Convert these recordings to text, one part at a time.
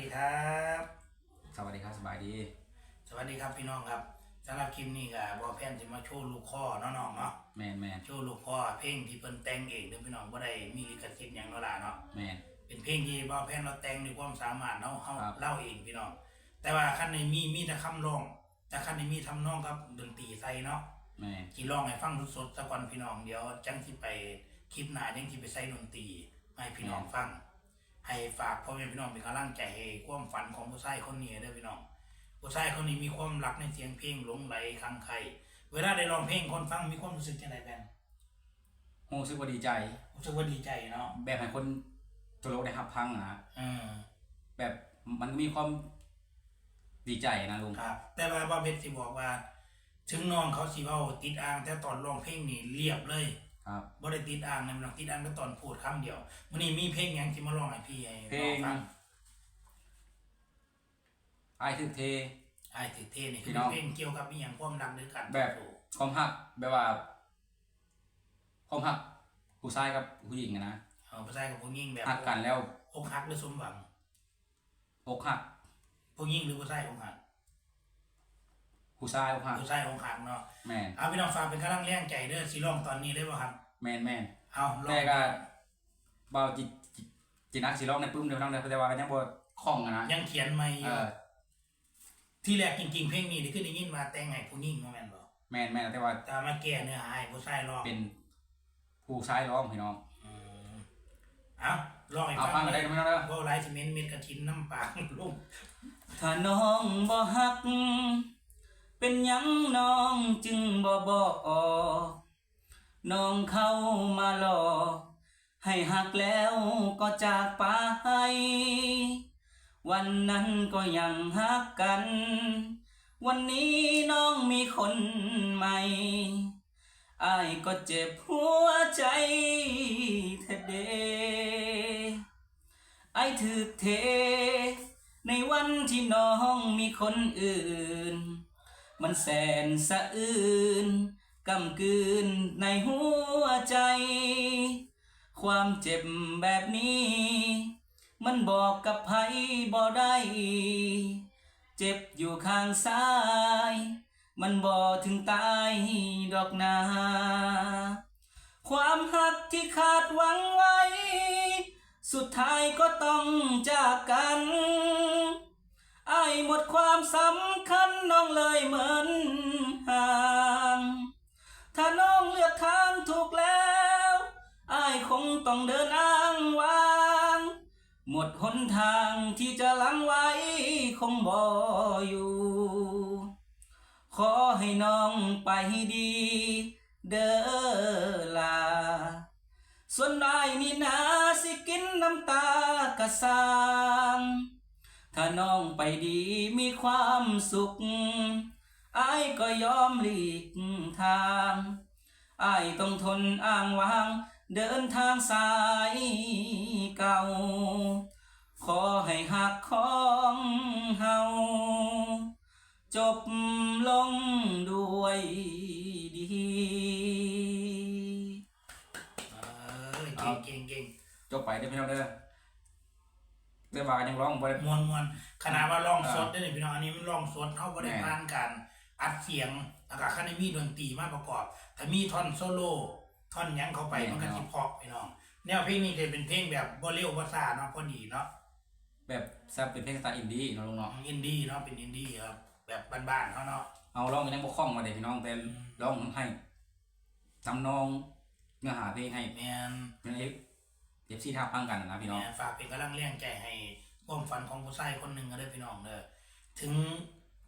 ดีครับ สวัสดีครับสบายดี สวัสดีครับพี่น้องครับสำหรับคลิปนี้ก็บอแพนจะมาโชว์ลูกข้อเนาะน้องเนาะแมนแมนโชว์ลูกข้อเพลงที่เพิ่นแต่งเองเด้อพี่น้องบ่ได้มีลิขสิทธิ์หยังเนาะล่ะเนาะแมนเป็นเพลงที่บอแพนเราแต่งด้วยความสามารถเนาะเฮาครับเล่าเองพี่น้องแต่ว่าคันในมีมีแต่คำร้องแต่คันในมีทำนองกับดนตรีใส่เนาะแมนสิร้องให้ฟังสดๆสักวันพี่น้องเดี๋ยวจังสิไปคลิปหน้าจังสิไปใส่ดนตรีให้พี่น้องฟัง ให้ฝากพ่อแม่พี่น้องเป็นกำลังใจให้ความฝันของผู้ชายคนนี้เด้อพี่น้องผู้ชายคนนี้มีความรักในเสียงเพลงหลงไหลคลังไคล้เวลาได้ร้องเพลงคนฟังมีความรู้สึกจังไดแบนรู้สึกว่าดีใจรู้สึกว่าดีใจเนาะแบบให้คนทั่วโลกได้รับพังนะอืมแบบมันก็มีความดีใจนะลุงครับ แต่ว่าบ่าวเพชรสิบอกว่า ถึงน้องเขาสิเว้าติดอ่างแต่ตอนร้องเพลงนี่เรียบเลย ครับ บ่ได้ติดอ่างนะมันต้องติดอ่างแต่ตอนพูดคำเดียวมื้อนี้มีเพลงหยังสิมาร้องให้พี่ให้เพลน้องงฟังไอ้ายทึกเทอ้ายติดเทนี่พี่คือน้องเพลงเกี่ยวกับอีหยังความรักหรือการแบบต่อสู้ความหักแบบว่าความหักผู้ชายกับผู้หญิงอะนะเออผู้ชายกับผู้หญิงแบบหักกันแล้วอกหักหรือสมหวังอกหักผู้หญิงหรือผู้ชายอกหัก ผู้ชายอกหักผู้ชายอกหักเนาะแมนเอาพี่น้องฝากเป็นกำลังแรงใจเด้อสิร้องตอนนี้เลยบ่ครับแมนแมนเอาลองแต่ก็เบาจิจิจินักสิร้องในปึ้มเดียวน้องเดียวแต่ว่าก็ยังบ่คล่องอะนะยังเขียนไม่อเอยู่อที่แรกจริงๆเพลงนี้ที่ขึ้นได้ยินมาแต่งให้ผู้หญิงบ่แม่นบ่แมนแมนแต่ว่าแต่มาแก้เนื้อหาให้ผู้ชายร้องเป็นผู้ชายร้องพี่น้องอืมเอาลองให้เอาฟัฟังงกันเลได้ยไหมน้องเด้อบ่หลายสิเม็นเม็ดกระถินน้ำปากลุงถ้าน้องบ่ฮัก เป็นยังน้องจึงบ่บอกน้องเข้ามาหลอกให้หักแล้วก็จากไป วันนั้นก็ยังฮักกัน วันนี้น้องมีคนใหม่อายก็เจ็บหัวใจแท้เดไอถือเท ในวันที่น้องมีคนอื่น มันแสนสะอื้นกำกืนในหัวใจ ความเจ็บแบบนี้ มันบอกกับไผบ่ได้ เจ็บอยู่ข้างซ้าย มันบ่ถึงตายดอกนา ความหักที่ขาดหวังไว้ สุดท้ายก็ต้องจากกัน ไอหมดความสำคัญ องเลยเหมือนห่าง ถ้าน้องเลือกทางถูกแล้วไอายคงต้องเดินอ้างว้าง หมดหนทางที่จะลังไว้คงบ่อยู่ ขอให้น้องไปดี เด้อลา ส่วนนายนี่นาสิกินน้ำตากระสาง ถ้าน้องไปดีมีความสุขอายก็ยอมหลีกทางอายต้องทนอ้างว้าง เดินทางสายเก่า ขอให้หักของเฮาจบลงด้วยดี เออเก่งเก่งเก่ง จบไปเด้อพี่น้องเด้อ เด้อว่ายังร้องบ่ได้ มวนมวนขนาดว่าร้องสดได้เลยพี่น้องอันนี้มันร้องสดเขาบ่ได้แม่ผ่านการอัดเสียงแล้วก็คันได้มีดนตรีมาประกอบถ้ามีท่อนโซโล่ท่อนหยังเข้าไปมันก็สิเพราะพี่น้องแนวเพลงนี้จะเป็นเพลงแบบบ่เร็วบ่ซ่าเนาะพอดีเนาะแบบแซ่บเป็นเพลงสไตล์อินดี้เนาะลุงเนาะอินดี้เนาะเป็นอินดี้ครับแบบบ้านๆเขาเนาะ เอาร้องยังบ่คล่องมาเด้พี่น้องแต่ร้องให้ทำนองเนื้อหาเพลงให้แม่นเป็นเอฟ เอฟซีท่าพังกันนะพี่น้องแม่ฝากเป็นกำลังแรงใจให้ความฝันของผู้ชายคนหนึ่งก็ได้อพี่น้องเด้อถึง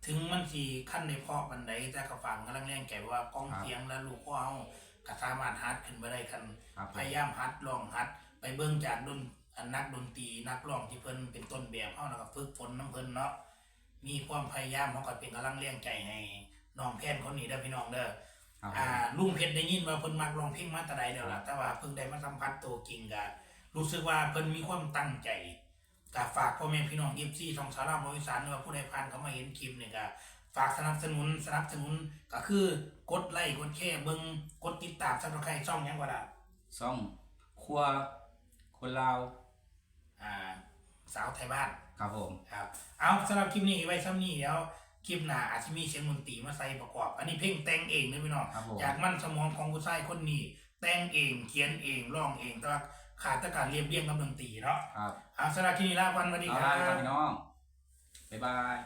ถึงมันสิขั้นในเพาะบันไดแต่ก็ฝังกำลังแรงใจว่ากล้องเสียงและลูกพ่อเฮาก็สามารถฮัดขึ้นไปได้กันครับพยายามฮัดลองฮัด ไปเบิ่งจากดนอันนักดนตรีนักร้องที่เพิ่นเป็นต้นแบบเฮาแล้วก็ฝึกฝนน้ำเพิ่นเนาะมีความพยายามเฮาก็เป็นกำลังแรงใจให้น้องแพนคนนี้เด้อพี่น้องเด้อครับอ่าลุงเพชรได้ยินว่าเพิ่นมักร้องเพลงมาแต่ใดเดียวล่ะแต่ว่าเพิ่งได้มาสัมผัสตัวจริงก็ รู้สึกว่าเพิ่นมีความตั้งใจก็ฝากพ่อแม่พี่น้องเอฟซีทองสารามบริษัทว่าผู้ใดผ่านเขามาเห็นคลิปเนี่ยก็ฝากสนับสนุนสนับสนุนก็คือกดไลค์กดแชร์เบิ้งกดติดตามสับสไครช่องยังกว่าละช่องครัวคนลาวอ่าสาวไทยบ้านครับผมครับเอาสำหรับคลิปนี้ไว้ซ้ำนี้เดี๋ยวคลิปหน้าอาจจะมีเสียงดนตรีมาใส่ประกอบ อันนี้เพลงแต่งเองนะพี่น้องจากมั่นสมองของผู้ชาคนนี้ แต่งเองเขียนเองร้องเองแต่ ขาดแต่การเรียบเรียงกำลังตีเนาะครับ ครัสำหรับที่นีลาวันสวัสดีครับสวับพี่น้อง บ๊ายบาย